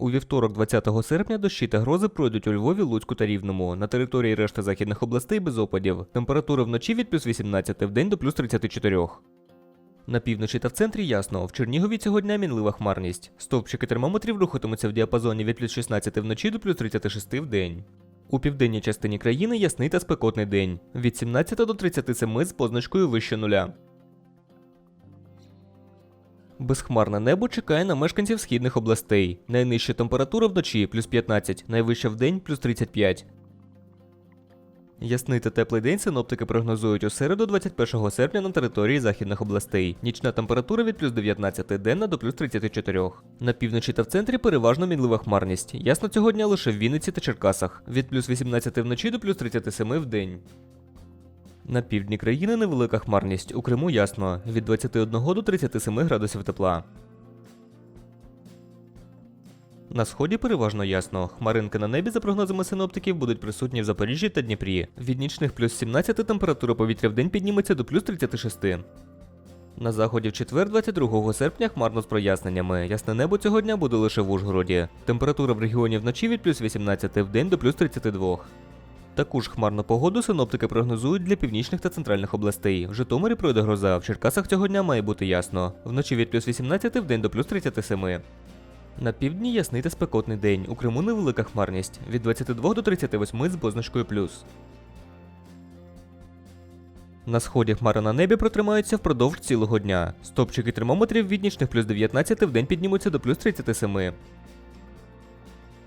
У вівторок, 20 серпня, дощі та грози пройдуть у Львові, Луцьку та Рівному. На території решти західних областей без опадів. Температура вночі від плюс 18 в день до плюс 34. На півночі та в центрі ясно. В Чернігові цього дня мінлива хмарність. Стовпчики термометрів рухатимуться в діапазоні від плюс 16 вночі до плюс 36 в день. У південній частині країни ясний та спекотний день. Від 17 до 37 з позначкою вище нуля. Безхмарне небо чекає на мешканців східних областей. Найнижча температура вночі плюс 15, найвища вдень плюс 35. Ясний та теплий день синоптики прогнозують у середу 21 серпня на території західних областей. Нічна температура від плюс 19 денна до плюс 34. На півночі та в центрі переважно мінлива хмарність. Ясно цього дня лише в Вінниці та Черкасах. Від плюс 18 вночі до плюс 37 в день. На півдні країни невелика хмарність. У Криму ясно. Від 21 до 37 градусів тепла. На сході переважно ясно. Хмаринки на небі, за прогнозами синоптиків, будуть присутні в Запоріжжі та Дніпрі. Від нічних плюс 17 температура повітря в день підніметься до плюс 36. На заході в четвер, 22 серпня, хмарно з проясненнями. Ясне небо цього дня буде лише в Ужгороді. Температура в регіоні вночі від плюс 18 в день до плюс 32. Таку ж хмарну погоду синоптики прогнозують для північних та центральних областей. В Житомирі пройде гроза, в Черкасах цього дня має бути ясно. Вночі від плюс 18 в день до плюс 37. На півдні ясний та спекотний день. У Криму невелика хмарність від 22 до 38 з позначкою плюс. На сході хмари на небі протримаються впродовж цілого дня. Стопчики термометрів від нічних плюс 19 в день піднімуться до плюс 37.